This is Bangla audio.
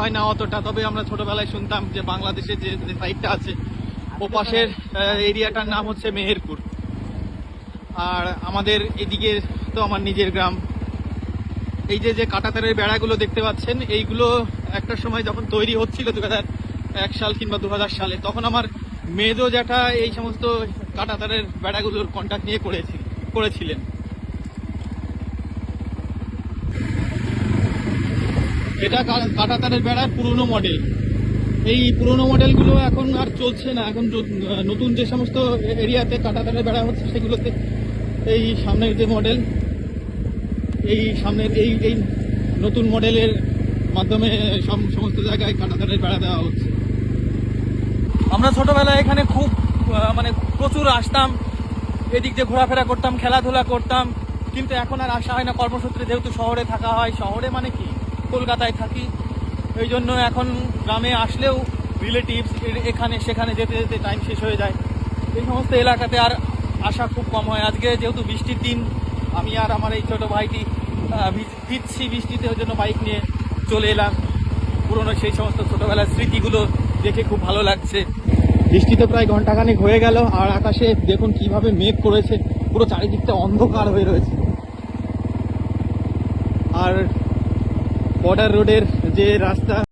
হয় না অতটা, তবে আমরা ছোটবেলায় শুনতাম যে বাংলাদেশে যে সাইডটা আছে ও পাশের এরিয়াটার নাম হচ্ছে মেহেরপুর। আর আমাদের এদিকে তো আমার নিজের গ্রাম। এই যে যে কাটাতারের বেড়াগুলো দেখতে পাচ্ছেন, এইগুলো একটা সময় যখন তৈরি হচ্ছিল দু হাজার এক সাল কিংবা দু হাজার সালে, তখন আমার মেজো জ্যাঠা এই সমস্ত কাটাতারের বেড়াগুলোর কন্ট্যাক্ট নিয়ে করেছি করেছিলেন। এটা কাঁটাতারের বেড়ার পুরনো মডেল এই পুরনো মডেলগুলো এখন আর চলছে না। এখন নতুন যে সমস্ত এরিয়াতে কাঁটাতারের বেড়া হচ্ছে, সেগুলোতে এই সামনের যে মডেল এই সামনের এই এই নতুন মডেলের মাধ্যমে সম- সমস্ত জায়গায় কাঁটাতারের বেড়া দেওয়া হচ্ছে। আমরা ছোটবেলায় এখানে খুব মানে প্রচুর আসতাম। এদিক দিয়ে ঘোরাফেরা করতাম, খেলাধুলা করতাম। কিন্তু এখন আর আসা হয় না। কর্মসূত্রে যেহেতু শহরে থাকা হয়, শহরে মানে কি? কলকাতায় থাকি, এই জন্য এখন গ্রামে আসলেও রিলেটিভস এখানে, সেখানে যেতে যেতে টাইম শেষ হয়ে যায়। এই সমস্ত এলাকাতে আর আসা খুব কম হয়। আজকে যেহেতু বৃষ্টির দিন, আমি আর আমার এই ছোটো ভাইটি ভিজছি বৃষ্টিতে, ওই জন্য বাইক নিয়ে চলে এলাম। পুরনো সেই সমস্ত ছোটোবেলার স্মৃতিগুলো দেখে খুব ভালো লাগছে। বৃষ্টিতে প্রায় ঘন্টাখানেক হয়ে গেল, আর আকাশে দেখুন কীভাবে মেঘ করেছে। পুরো চারিদিকটা অন্ধকার হয়ে রয়েছে। আর বর্ডার রোডের যে রাস্তা